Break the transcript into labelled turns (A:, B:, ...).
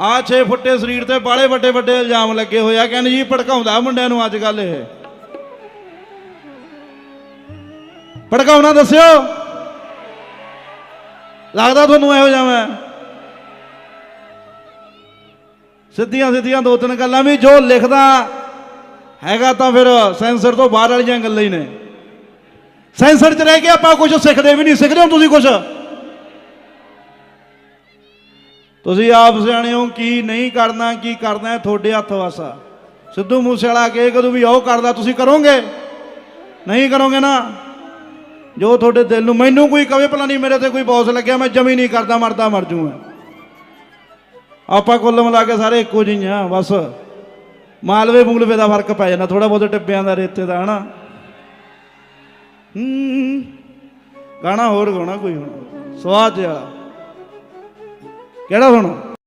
A: ਆ 6 ਫੁੱਟੇ ਸਰੀਰ ਤੇ ਬਾਲੇ ਵੱਡੇ ਵੱਡੇ ਇਲਜ਼ਾਮ ਲੱਗੇ ਹੋਏ ਆ। ਕਹਿੰਦੇ ਜੀ ਭੜਕਾਉਂਦਾ ਮੁੰਡਿਆਂ ਨੂੰ ਅੱਜ ਕੱਲ ਇਹ। ਭੜਕਾਉਣਾ ਦੱਸਿਓ। ਲੱਗਦਾ ਤੁਹਾਨੂੰ ਇਹੋ ਜਿਹਾ ਮੈਂ। ਸਿੱਧੀਆਂ ਸਿੱਧੀਆਂ ਦੋ ਤਿੰਨ ਗੱਲਾਂ ਵੀ ਜੋ ਲਿਖਦਾ ਹੈਗਾ ਤਾਂ ਫਿਰ ਸੈਂਸਰ ਤੋਂ ਬਾਹਰ ਵਾਲੀਆਂ ਗੱਲਾਂ ਹੀ ਨੇ। ਸੈਂਸਰ 'ਚ ਰਹਿ ਕੇ ਆਪਾਂ ਕੁਝ ਸਿੱਖਦੇ ਵੀ ਨਹੀਂ। ਸਿੱਖਦੇ ਹੋ ਤੁਸੀਂ ਕੁਝ ਤੁਸੀਂ ਆਪ ਸਿਆਣੇ ਹੋ, ਕੀ ਨਹੀਂ ਕਰਨਾ, ਕੀ ਕਰਨਾ, ਤੁਹਾਡੇ ਹੱਥ ਵਾਸਾ। ਸਿੱਧੂ ਮੂਸੇ ਵਾਲਾ ਕੇ ਕਦੋਂ ਵੀ ਉਹ ਕਰਦਾ, ਤੁਸੀਂ ਕਰੋਗੇ? ਨਹੀਂ ਕਰੋਗੇ ਨਾ। ਜੋ ਤੁਹਾਡੇ ਦਿਲ ਨੂੰ, ਮੈਨੂੰ ਕੋਈ ਕਵੇ, ਭਲਾ ਨਹੀਂ, ਮੇਰੇ ਤੇ ਕੋਈ ਬੌਸ ਲੱਗਿਆ, ਮੈਂ ਜਮੀ ਨਹੀਂ ਕਰਦਾ, ਮਰਦਾ, ਮਰ ਜੂਗਾ ਆਪਾਂ ਕੁੱਲ ਮਿਲਾ ਕੇ ਸਾਰੇ ਇੱਕੋ ਜਿਹੇ ਆ, ਬਸ। ਮਾਲਵੇ ਮੂਲਵੇ ਦਾ ਫ਼ਰਕ ਪੈ ਜਾਂਦਾ ਥੋੜਾ ਬਹੁਤ ਟਿੱਬਿਆਂ ਦਾ, ਰੇਤੇ ਦਾ, ਹਨਾ? ਹੂੰ। ਗਾਣਾ ਹੋਰ ਗਾਉਣਾ ਕੋਈ ਹੁਣ, ਸਵਾਦ ਜਿਹਾ। இழகணும்